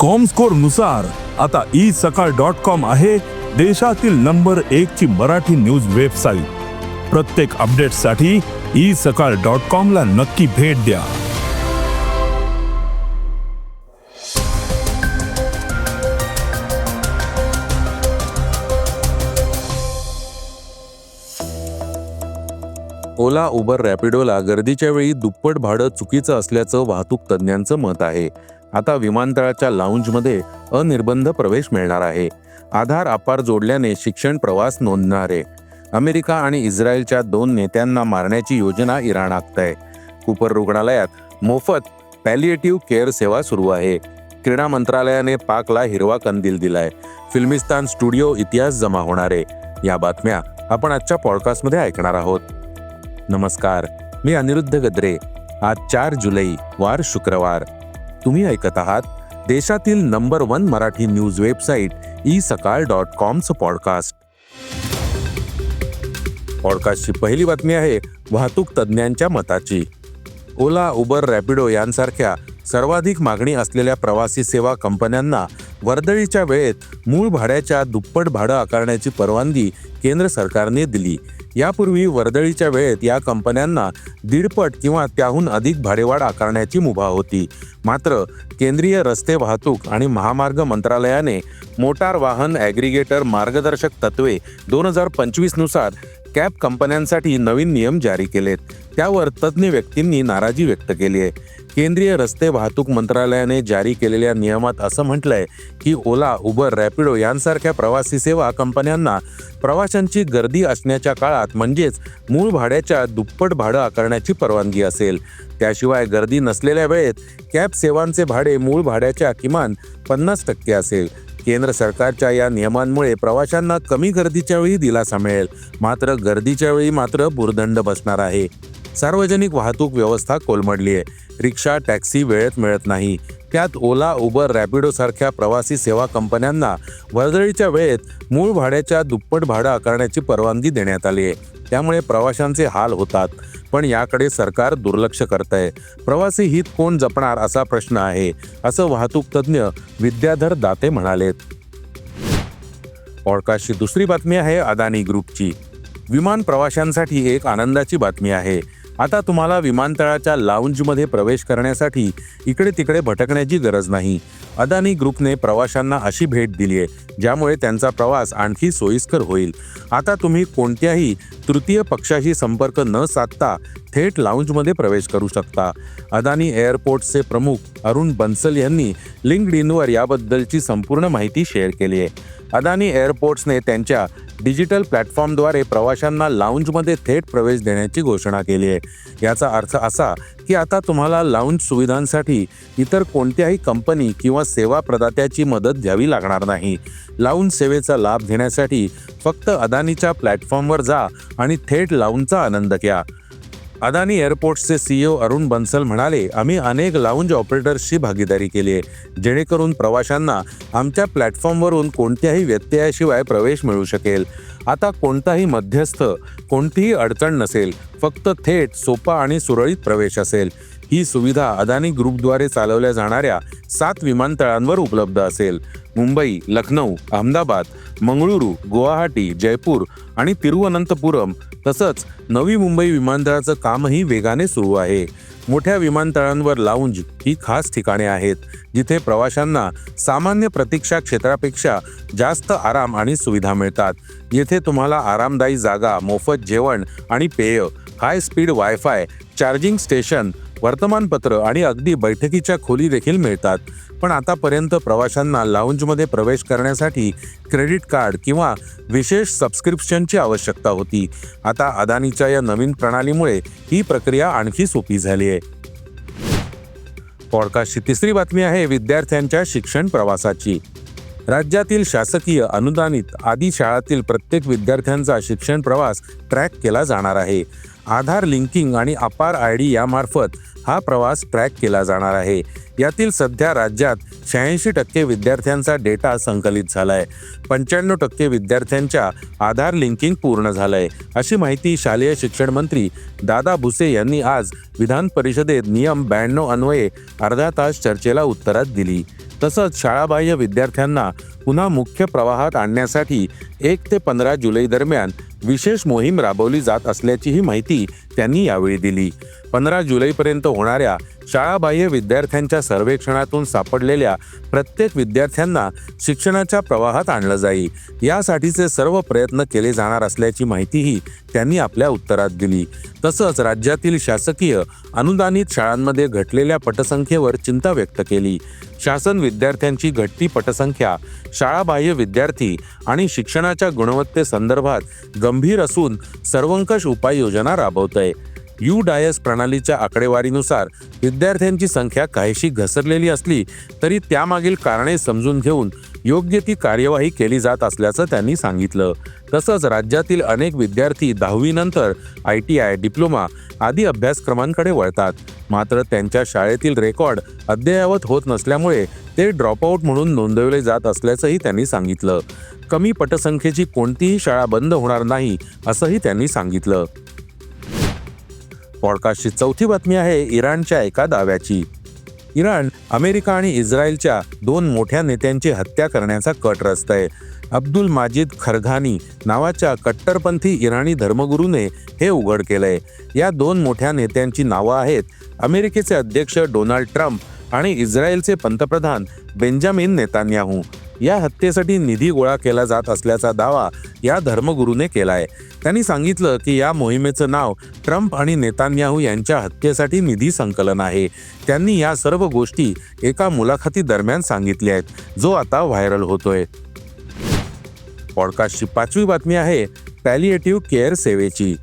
कॉमस्कोरनुसार आता E Sakal dot com आहे देशातील नंबर एक ची मराठी न्यूज वेबसाईट प्रत्येक अपडेटसाठी ई सकाळ डॉट कॉम ला नक्की भेट द्या. ओला उबर रॅपिडोला गर्दीच्या वेळी दुप्पट भाडं चुकीचं असल्याचं वाहतूक तज्ज्ञांचं मत आहे. आता विमानतळाच्या लाऊंजमध्ये अनिर्बंध प्रवेश मिळणार आहे. आधार अपार जोडल्याने शिक्षण प्रवास नोंदणारे अमेरिका आणि इस्रायलच्या दोन नेत्यांना मारण्याची योजना इराण आखताय. कुपर रुग्णालयात मोफत पॅलिएटिव्ह केअर सेवा सुरू आहे. क्रीडा मंत्रालयाने पाकला हिरवा कंदील दिलाय. फिल्मिस्तान स्टुडिओ इतिहास जमा होणारे या बातम्या आपण आजच्या पॉडकास्टमध्ये ऐकणार आहोत. नमस्कार मी अनिरुद्ध गद्रे. आज चार जुलै वार शुक्रवार. तुम्ही ऐकत आहात देशातील number one Marathi news website e Sakal dot कॉमचं podcast. पॉडकास्टची पहिली बातमी आहे वाहतूक तज्ज्ञांच्या मताची. ओला उबर रॅपिडो यांसारख्या सर्वाधिक मागणी असलेल्या प्रवासी सेवा कंपन्यांना वर्दळीच्या वेळेत मूळ भाड्याच्या दुप्पट भाडं आकारण्याची परवानगी केंद्र सरकारने दिली. यापूर्वी वर्दळीच्या वेळेत या कंपन्यांना दीडपट किंवा त्याहून अधिक भाडेवाढ आकारण्याची मुभा होती. मात्र केंद्रीय रस्ते वाहतूक आणि महामार्ग मंत्रालयाने मोटार वाहन ॲग्रिगेटर मार्गदर्शक तत्वे दोन हजार पंचवीसनुसार कॅब कंपन्यांसाठी नवीन नियम जारी केलेत. त्यावर तज्ज्ञ व्यक्तींनी नाराजी व्यक्त केली आहे. केंद्रीय रस्ते वाहतूक मंत्रालयाने जारी केलेल्या नियमात असं म्हटलंय की ओला उबर रॅपिडो यांसारख्या प्रवासी सेवा कंपन्यांना प्रवाशांची गर्दी असण्याच्या काळात म्हणजेच मूळ भाड्याच्या दुप्पट भाडं आकारण्याची परवानगी असेल. त्याशिवाय गर्दी नसलेल्या वेळेत कॅब सेवांचे भाडे मूळ भाड्याच्या किमान पन्नास टक्के असेल. केंद्र सरकारच्या या नियमांमुळे प्रवाशांना कमी गर्दीच्या वेळी दिलासा मिळेल. मात्र गर्दीच्या वेळी मात्र भुर्दंड बसणार आहे. सार्वजनिक वाहतूक व्यवस्था कोलमडली आहे. रिक्षा टॅक्सी वेळेत मिळत नाही. त्यात ओला उबर रॅपिडो सारख्या प्रवासी सेवा कंपन्यांना वर्दळीच्या वेळेत मूळ भाड्याच्या दुप्पट भाडं आकारण्याची परवानगी देण्यात आली आहे. त्यामुळे प्रवाशांचे हाल होतात. पण याकडे सरकार दुर्लक्ष करत आहे प्रवासी हित कोण जपणार असा प्रश्न आहे असं वाहतूक तज्ज्ञ विद्याधर दाते म्हणालेत. पॉडकास्टची दुसरी बातमी आहे अदानी ग्रुपची. विमान प्रवाशांसाठी एक आनंदाची बातमी आहे. आता तुम्हाला विमानतळाच्या लाऊंजमध्ये प्रवेश करण्यासाठी इकडे तिकडे भटकण्याची गरज नाही. अदानी ग्रुपने प्रवाशांना अशी भेट दिली आहे ज्यामुळे त्यांचा प्रवास आणखी सोयीस्कर होईल. आता तुम्ही कोणत्याही तृतीय पक्षाशी संपर्क न साधता थेट लाऊंजमध्ये प्रवेश करू शकता. अदानी एअरपोर्टचे प्रमुख अरुण बन्सल यांनी लिंक्ड इनवर याबद्दलची संपूर्ण माहिती शेअर केली आहे. अदानी एअरपोर्ट्सने त्यांच्या डिजिटल प्लॅटफॉर्मद्वारे प्रवाशांना लाऊंजमध्ये थेट प्रवेश देण्याची घोषणा केली आहे. याचा अर्थ असा की आता तुम्हाला लाऊंज सुविधांसाठी इतर कोणत्याही कंपनी किंवा सेवा प्रदात्याची मदत घ्यावी लागणार नाही. लाऊंज सेवेचा लाभ घेण्यासाठी फक्त अदानीच्या प्लॅटफॉर्मवर जा आणि थेट लाऊंजचा आनंद घ्या. अदानी एअरपोर्ट्सचे सीईओ अरुण बन्सल म्हणाले आम्ही अनेक लाऊंज ऑपरेटर्सची भागीदारी केली आहे जेणेकरून प्रवाशांना आमच्या प्लॅटफॉर्मवरून कोणत्याही व्यत्ययाशिवाय प्रवेश मिळू शकेल. आता कोणताही मध्यस्थ कोणतीही अडचण नसेल फक्त थेट सोपा आणि सुरळीत प्रवेश असेल. ही सुविधा अदानी ग्रुपद्वारे चालवल्या जाणाऱ्या सात विमानतळांवर उपलब्ध असेल. मुंबई लखनौ अहमदाबाद मंगळुरू गुवाहाटी जयपूर आणि तिरुवनंतपुरम तसंच नवी मुंबई विमानतळाचं कामही वेगाने सुरू आहे. मोठ्या विमानतळांवर लाऊंज ही खास ठिकाणे आहेत जिथे प्रवाशांना सामान्य प्रतीक्षा क्षेत्रापेक्षा जास्त आराम आणि सुविधा मिळतात. येथे तुम्हाला आरामदायी जागा मोफत जेवण आणि पेय high speed wifi charging station वर्तमानपत्र आणि अगदी बैठकीच्या खोली देखील मिळतात. पण आतापर्यंत प्रवाशांना लाऊंजमध्ये प्रवेश करण्यासाठी क्रेडिट कार्ड किंवा विशेष सबस्क्रिप्शनची आवश्यकता होती. आता अदानीच्या या नवीन प्रणालीमुळे ही प्रक्रिया आणखी सोपी झाली आहे. पॉडकास्टची तिसरी बातमी आहे विद्यार्थ्यांच्या शिक्षण प्रवासाची. राज्यातील शासकीय अनुदानित आदी शाळातील प्रत्येक विद्यार्थ्यांचा शिक्षण प्रवास ट्रॅक केला जाणार आहे. आधार लिंकिंग आणि अपार आय डी यामार्फत हा प्रवास ट्रॅक केला जाणार आहे. यातील सध्या राज्यात शहाऐंशी टक्के विद्यार्थ्यांचा डेटा संकलित झालाय. पंच्याण्णव टक्के विद्यार्थ्यांच्या आधार लिंकिंग पूर्ण झालंय. अशी माहिती शालेय शिक्षण मंत्री दादा भुसे यांनी आज विधान परिषदेत नियम ब्याण्णव अन्वये अर्धा तास चर्चेला उत्तरात दिली. तसंच शाळाबाह्य विद्यार्थ्यांना पुन्हा मुख्य प्रवाहात आणण्यासाठी एक ते पंधरा जुलै दरम्यान विशेष मोहीम राबवली जात असल्याचीही माहिती त्यांनी यावेळी दिली. पंधरा जुलैपर्यंत होणाऱ्या शाळाबाह्य विद्यार्थ्यांच्या सर्वेक्षणातून सापडलेल्या प्रत्येक विद्यार्थ्यांना शिक्षणाच्या प्रवाहात आणलं जाईल. यासाठीचे सर्व प्रयत्न केले जाणार असल्याची माहितीही त्यांनी आपल्या उत्तरात दिली. तसंच राज्यातील शासकीय अनुदानित शाळांमध्ये घटलेल्या पटसंख्येवर चिंता व्यक्त केली. शासन विद्यार्थ्यांची घटती पटसंख्या शाळाबाह्य विद्यार्थी आणि शिक्षणाच्या गुणवत्तेसंदर्भात गंभीर असून सर्वंकष उपाययोजना राबवत आहे यू डायस प्रणालीच्या आकडेवारीनुसार विद्यार्थ्यांची संख्या काहीशी घसरलेली असली तरी त्यामागील कारणे समजून घेऊन योग्य ती कार्यवाही केली जात असल्याचं त्यांनी सांगितलं. तसंच राज्यातील अनेक विद्यार्थी दहावीनंतर आय टी आय डिप्लोमा आदी अभ्यासक्रमांकडे वळतात. मात्र त्यांच्या शाळेतील रेकॉर्ड अद्ययावत होत नसल्यामुळे ते ड्रॉपआउट म्हणून नोंदवले जात असल्याचंही त्यांनी सांगितलं. कमी पटसंख्येची कोणतीही शाळा बंद होणार नाही असंही त्यांनी सांगितलं. पॉडकास्टची चौथी बातमी आहे इराणच्या एका दाव्याची. इराण अमेरिका आणि इस्रायलच्या दोन मोठ्या नेत्यांची हत्या करण्याचा कट रचतंय अब्दुल माजिद खरघानी नावाच्या कट्टरपंथी इराणी धर्मगुरूने हे उघड केलंय. या दोन मोठ्या नेत्यांची नावं आहेत अमेरिकेचे अध्यक्ष डोनाल्ड ट्रम्प आणि इस्रायलचे पंतप्रधान बेंजामिन नेतान्याहू. या हत्येसाठी निधी गोळा केला जात असल्याचा दावा या धर्मगुरूने केलाय. त्यांनी सांगितलं की या मोहिमेचं नाव ट्रम्प आणि नेतान्याहू यांच्या हत्येसाठी निधी संकलन आहे. त्यांनी या सर्व गोष्टी एका मुलाखती दरम्यान सांगितल्या आहेत. जो आता व्हायरल होतोय. पॉडकास्टची पाचवी बातमी आहे पॅलिएटिव्ह केअर सेवेची.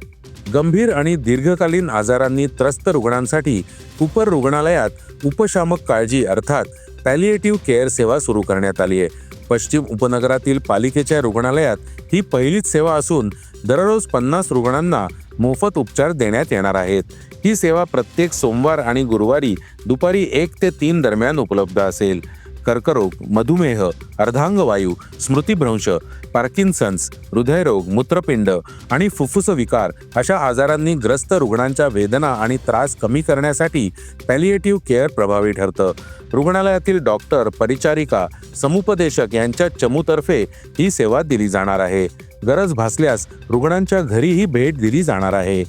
गंभीर आणि दीर्घकालीन आजारांनी त्रस्त रुग्णांसाठी कुपर रुग्णालयात उपशामक काळजी अर्थात पॅलिएटिव्ह केअर सेवा सुरू करण्यात आली आहे. पश्चिम उपनगरातील पालिकेच्या रुग्णालयात ही पहिलीच सेवा असून दररोज पन्नास रुग्णांना मोफत उपचार देण्यात येणार आहेत. ही सेवा प्रत्येक सोमवार आणि गुरुवारी दुपारी एक ते तीन दरम्यान उपलब्ध असेल. कर्करोग मधुमेह अर्धांगवायू स्मृतिभ्रंश पार्किन्सन्स हृदयरोग मूत्रपिंड आणि फुफ्फुस विकार अशा आजारांनी ग्रस्त रुग्णांच्या वेदना आणि त्रास कमी करण्यासाठी पॅलिएटिव्ह केअर प्रभावी ठरतं. रुग्णालयातील डॉक्टर परिचारिका समुपदेशक यांच्या चमूतर्फे ही सेवा दिली जाणार आहे. गरज भासल्यास रुग्णांच्या घरीही भेट दिली जाणार आहे.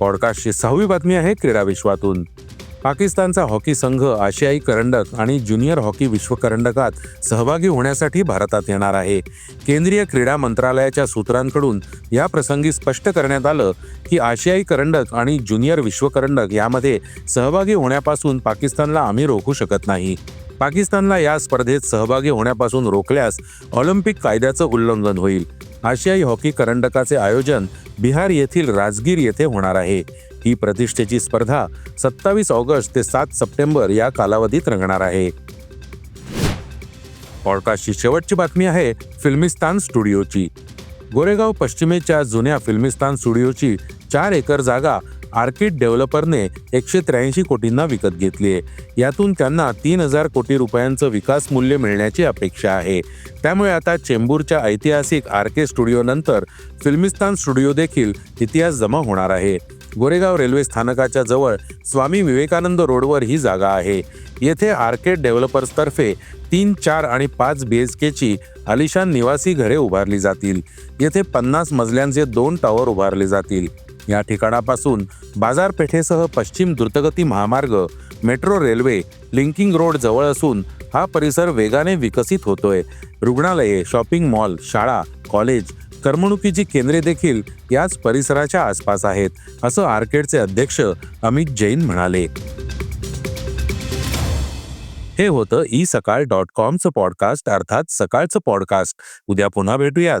पॉडकास्टची सहावी बातमी आहे क्रीडा विश्वातून. पाकिस्तानचा हॉकी संघ आशियाई करंडक आणि ज्युनियर हॉकी विश्वकरंडकात सहभागी होण्यासाठी भारतात येणार आहे. केंद्रीय क्रीडा मंत्रालयाच्या सूत्रांकडून या प्रसंगी स्पष्ट करण्यात आलं की आशियाई करंडक आणि ज्युनियर विश्वकरंडक यामध्ये सहभागी होण्यापासून पाकिस्तानला आम्ही रोखू शकत नाही. पाकिस्तानला या स्पर्धेत सहभागी होण्यापासून रोखल्यास ऑलिम्पिक कायद्याचं उल्लंघन होईल. आशियाई हॉकी करंडकाचे आयोजन बिहार येथील राजगीर येथे होणार आहे. ही प्रतिष्ठेची स्पर्धा सत्तावीस ऑगस्ट ते सात सप्टेंबर या कालावधीत रंगणार आहे. पॉडकास्टची शेवटची बातमी आहे फिल्मिस्तान स्टुडिओची. गोरेगाव पश्चिमेच्या जुन्या फिल्मिस्तान स्टुडिओची चार एकर जागा आर्किड डेव्हलपरने एकशे त्र्याऐंशी कोटींना विकत घेतली आहे. यातून त्यांना तीन हजार कोटी रुपयांचं विकास मूल्य मिळण्याची अपेक्षा आहे. त्यामुळे आता चेंबूरच्या ऐतिहासिक आर के स्टुडिओनंतर फिल्मिस्तान स्टुडिओ देखील इतिहास जमा होणार आहे. गोरेगाव रेल्वे स्थानकाच्या जवळ स्वामी विवेकानंद रोडवर ही जागा आहे. येथे आर्केड डेव्हलपर्सतर्फे तीन चार आणि पाच बी एच केची आलिशान निवासी घरे उभारली जातील. येथे पन्नास मजल्यांचे दोन टॉवर उभारले जातील. या ठिकाणापासून बाजारपेठेसह पश्चिम द्रुतगती महामार्ग मेट्रो रेल्वे लिंकिंग रोड जवळ असून हा परिसर वेगाने विकसित होतोय. रुग्णालये शॉपिंग मॉल शाळा कॉलेज करमणुकीची केंद्रे देखील याच परिसराच्या आसपास आहेत असं आर्केडचे अध्यक्ष अमित जैन म्हणाले. हे होतं ई सकाळ डॉट कॉमचं पॉडकास्ट अर्थात सकाळचं पॉडकास्ट. उद्या पुन्हा भेटूयात.